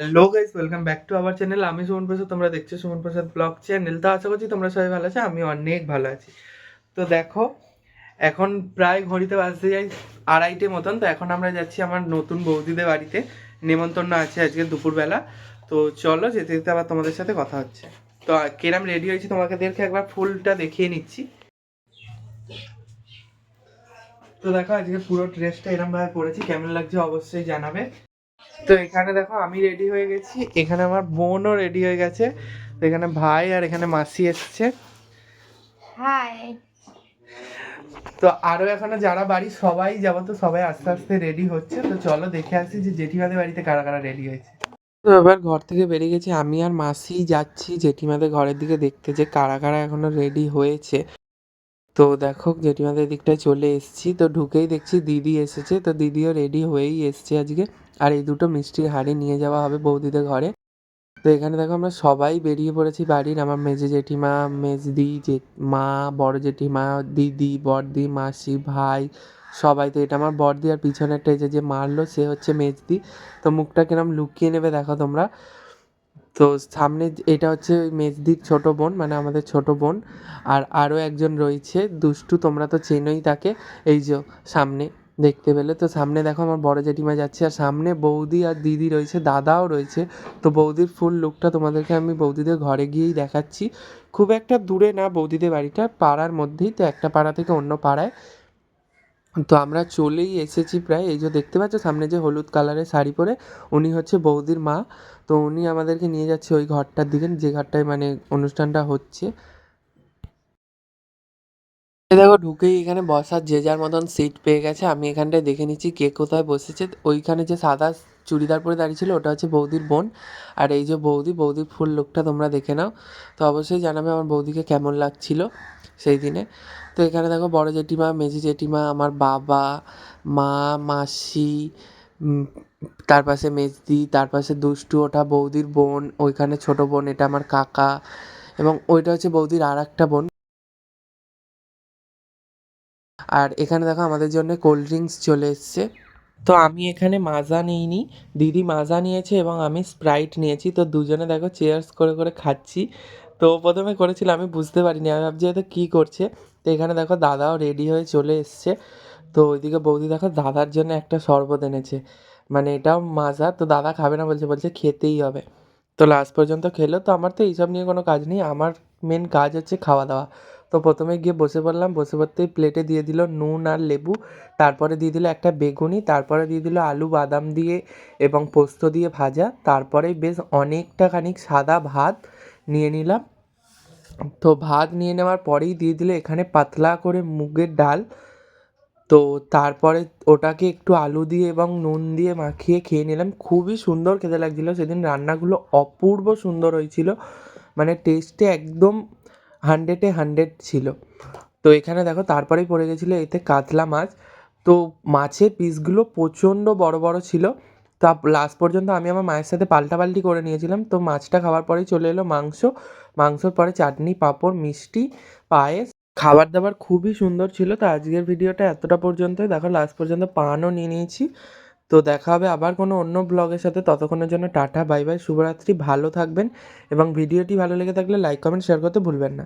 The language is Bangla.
Hello guys welcome back to our channel আমি সুমন প্রসাদ, তোমরা দেখছ সুমন প্রসাদ ব্লগ চ্যানেল তো আশা করছি তোমরা সবাই ভালো আছো আমি অনেক ভালো আছি। তো দেখো, এখন প্রায় ঘড়িতে বাজতে যাই আড়াইটে মতন, তো এখন আমরা যাচ্ছি আমার নতুন বৌদিদের বাড়িতে। নেমন্তন্ন আছে আজকে দুপুরবেলা। তো চলো, যেতে যেতে আবার তোমাদের সাথে কথা হচ্ছে। তো কেরাম রেডি হয়েছি তোমাকে দেখে একবার ফুলটা দেখিয়ে নিচ্ছি। তো দেখো, আজকে পুরো ড্রেসটা এরম ভাবে পরেছি, কেমন লাগছে অবশ্যই জানাবে। তো এখানে দেখো আমি রেডি হয়ে গেছি। এখানে আমার বোনও রেডি হয়ে গেছে। তো এখানে ভাই আর এখানে মাসি এসছে। হাই তো আরও এখানে যারা বাড়ি সবাই যাব তো সবাই আস্তে আস্তে রেডি হচ্ছে। তো চলো দেখে আসি যে জেঠিমাদের বাড়িতে কারা কারা রেডি হয়েছে। তো এবার ঘর থেকে বেরিয়ে গেছি। আমি আর মাসি যাচ্ছি জেঠিমাদের ঘরের দিকে দেখতে যে কারা কারা এখনও রেডি হয়েছে। তো দেখো, জেঠিমাদের দিকটায় চলে এসেছি। তো ঢুকেই দেখছি দিদি এসেছে। তো দিদিও রেডি হয়েই এসছে আজকে। আর এই দুটো মিষ্টির হাড়ি নিয়ে যাওয়া হবে বৌদিদের ঘরে। তো এখানে দেখো, আমরা সবাই বেরিয়ে পড়েছি বাড়ির। আমার মেজে জেঠিমা, মেজদি, জে, মা, বড় জেঠিমা, দিদি, বড়দি, মাসি, ভাই, সবাই। তো এটা আমার বড়দি আর পিছনেরটা যে যে মারলো, সে হচ্ছে মেজদি। তো মুখটা কিরম লুকিয়ে নেবে দেখো তোমরা। তো সামনে এটা হচ্ছে মেজদির ছোট বোন মানে আমাদের ছোট বোন। আর আরও একজন রয়েছে, দুষ্টু, তোমরা তো চেনোই তাকে। এই যে সামনে দেখতে পেলে, তো সামনে দেখো আমার বড় জেঠিমা যাচ্ছে। আর সামনে বৌদি আর দিদি রয়েছে, দাদাও রয়েছে। তো বৌদির ফুল লুকটা তোমাদেরকে আমি বৌদিদের ঘরে গিয়েই দেখাচ্ছি। খুব একটা দূরে না বৌদিদের বাড়িটা, পাড়ার মধ্যেই, তো একটা পাড়া থেকে অন্য পাড়ায়। তো আমরা চলেই এসেছি প্রায়। এই যে দেখতে পাচ্ছ, সামনে যে হলুদ কালারের শাড়ি পরে উনি হচ্ছে বৌদির মা। তো উনি আমাদেরকে নিয়ে যাচ্ছে ওই ঘরটার দিকে, যে ঘরটায় মানে অনুষ্ঠানটা হচ্ছে। দেখো, ঢুকেই এখানে বসার যে যার মতন সিট পেয়ে গেছে। আমি এখানটায় দেখে নিচ্ছি কে কোথায় বসেছে। ওইখানে যে সাদা চুড়িদার পরে দাঁড়িয়ে ছিল, ওটা হচ্ছে বৌদির বোন। আর এই যে বৌদি, বৌদির ফুল লুকটা তোমরা দেখে নাও। তো অবশ্যই জানাবে আমার বৌদিকে কেমন লাগছিল। সেই দিনে। তো এখানে দেখো বড় জেঠিমা মেজি জেঠিমা, আমার বাবা, মা, মাসি তার পাশে মেজদি তার পাশে দুষ্টু, ওটা বৌদির বোন, ওইখানে ছোট বোন, এটা আমার কাকা এবং ওইটা হচ্ছে বৌদির আর একটা বোন। আর এখানে দেখো আমাদের জন্য কোল্ড ড্রিঙ্কস চলে এসছে। তো আমি এখানে মাজা নিইনি, দিদি মাজা নিয়েছে এবং আমি স্প্রাইট নিয়েছি। তো দুজনে দেখো চেয়ার্স করে করে খাচ্ছি। তো প্রথমে করেছিল, আমি বুঝতে পারিনি, আমি ভাবছি হয়তো কী করছে। তো এখানে দেখো দাদাও রেডি হয়ে চলে এসছে। তো ওইদিকে বৌদি দেখো দাদার জন্য একটা শরবত এনেছে। মানে এটাও মাজা, তো দাদা খাবে না বলছে বলছে খেতেই হবে। তো লাস্ট পর্যন্ত খেলো, তো আমার তো এইসব নিয়ে কোনো কাজ নেই, আমার মেন কাজ হচ্ছে খাওয়া দাওয়া। তো প্রথমে গিয়ে বসে পড়লাম, বসে পড়তেই প্লেটে দিয়ে দিল নুন আর লেবু, তারপরে দিয়ে দিল একটা বেগুনি, তারপরে দিয়ে দিল আলু, বাদাম দিয়ে এবং পোস্ত দিয়ে ভাজা, তারপরে বেশ অনেকটা খানিক সাদা ভাত নিয়ে নিলাম। তো ভাত নিয়ে নেওয়ার পরেই দিয়ে দিলে এখানে পাতলা করে মুগের ডাল। তো তারপরে ওটাকে একটু আলু দিয়ে এবং নুন দিয়ে মাখিয়ে খেয়ে নিলাম। খুবই সুন্দর খেতে লাগছিল। সেদিন রান্নাগুলো অপূর্ব সুন্দর হয়েছিল। মানে টেস্টে একদম হান্ড্রেডে হান্ড্রেড ছিল। তো এখানে দেখো তারপরেই পড়ে গেছিল এতে কাতলা মাছ। তো মাছের পিসগুলো প্রচণ্ড বড় বড় ছিল। তা লাস্ট পর্যন্ত আমি আমার মায়ের সাথে পাল্টাপাল্টি করে নিয়েছিলাম। তো মাছটা খাওয়ার পরেই চলে এলো মাংস। মাংসর পরে চাটনি, পাঁপড়, মিষ্টি, পায়েস। খাবার দাবার খুবই সুন্দর ছিল। তো আজকের ভিডিওটা এতটা পর্যন্তই। দেখো লাস্ট পর্যন্ত পানও নিয়ে নিয়েছি। তো দেখা হবে আবার কোনো অন্য ব্লগের সাথে। ততক্ষণের জন্য টাটা বাই বাই শুভরাত্রি। ভালো থাকবেন এবং ভিডিওটি ভালো লেগে থাকলে লাইক কমেন্ট শেয়ার করতে ভুলবেন না।